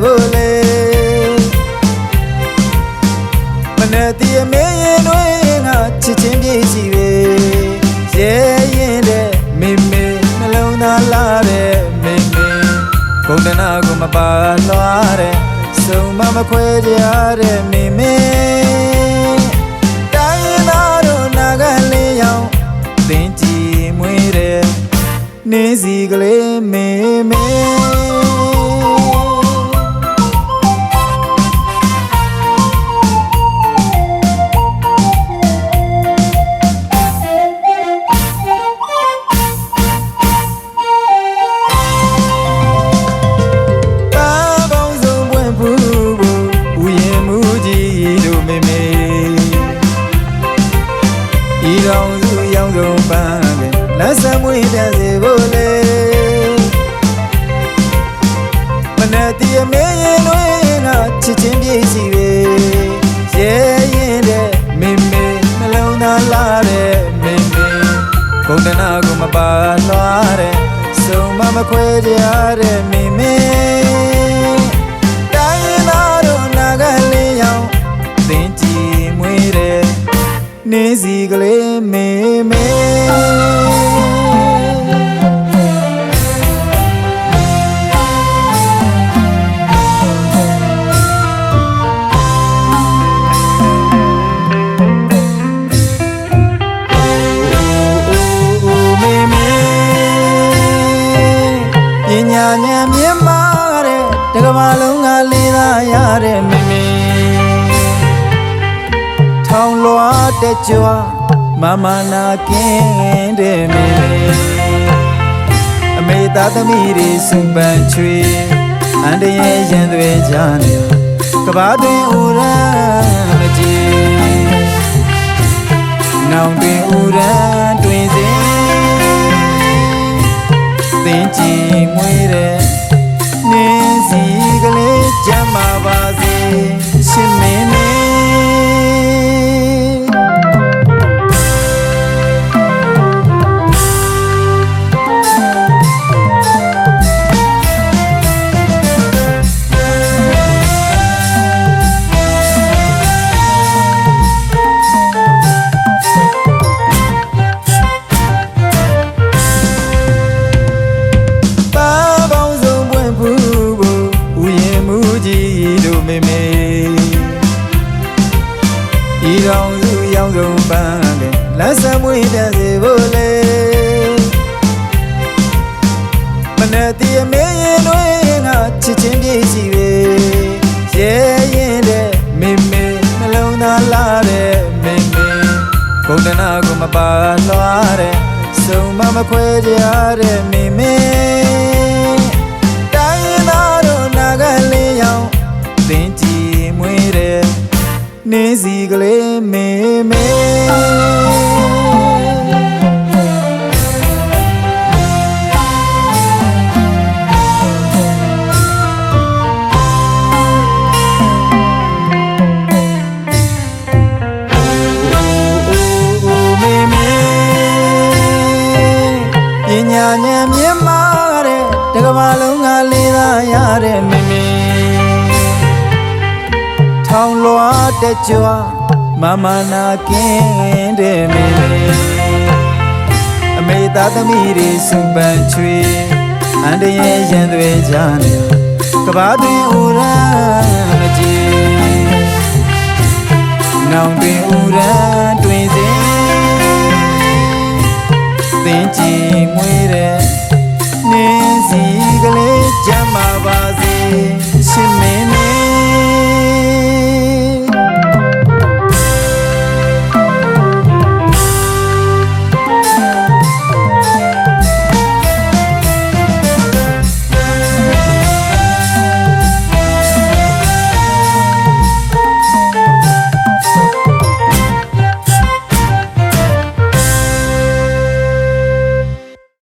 ဖို့လေမနဲ့တည်းမေရင်တွေငါချစ်ချင်းပြည့်စီပဲရဲရင်တဲ့မေမေနှလုံးသားလာတဲ့မေမေဂုဏနာကိုမပါလွှားတဲ့စုံမမခွဲကြရတဲ့မေမေ တည်းမေရင်တွေငါချစ်ချင်းပြည့်စီပဲရဲရင်တဲ့မေမေနှလုံးသားလာတဲ့မေမေဘုံတနာကိုမပါလွားတဲ့စုံမမခွဲကြရတဲ့မေမေတိုင်းရင်းသားတို့နာကလေးရောင်သင်ကြည်မွေးတဲ့နေစီကလေးမေမေမေ ဉာဏ်မြင့်မာတဲ့တကမာလုံးကလေးသာရတဲ့မေမေထောင်လွားတဲ့ကြွားမမနာကင်းတဲ့မေမေအမေသားသမီးတွေစုပန်ချွေအန်တရဲ့ရင်သွေးကြနေကဘာတွင်ဥရမ်းမကြည်နောင်တွင်ဥရ သင်ကြည်မွေးတဲ့နင်းစီကလေးကြမ်းပါပါစေရှင်မင်း စုရောင်းဆုံးပန်းတဲ့လက်ဆက်မွေးတဲ့စေဖို့လေမနဲ့တည်းမေရင်တွေငါချစ်ချင်းပြည့်စီပဲရဲရင်တဲ့မေမေနှလုံးသားလာတဲ့မေမေဘုံတနာကိုမပါလွားတဲ့စုံမမခွဲကြရတဲ့မေ ညာဉာဏ်မြင့်မာတဲ့တကမာလုံးကလေးသာရတဲ့မေမေထောင်လွားတဲ့ကြွား မမနာကင်းတဲ့မေမေအမေသားသမီးတွေစုပန်ချွေအန်တရဲ့ရင်သွေးကြနေကဘာတွင်ဥရ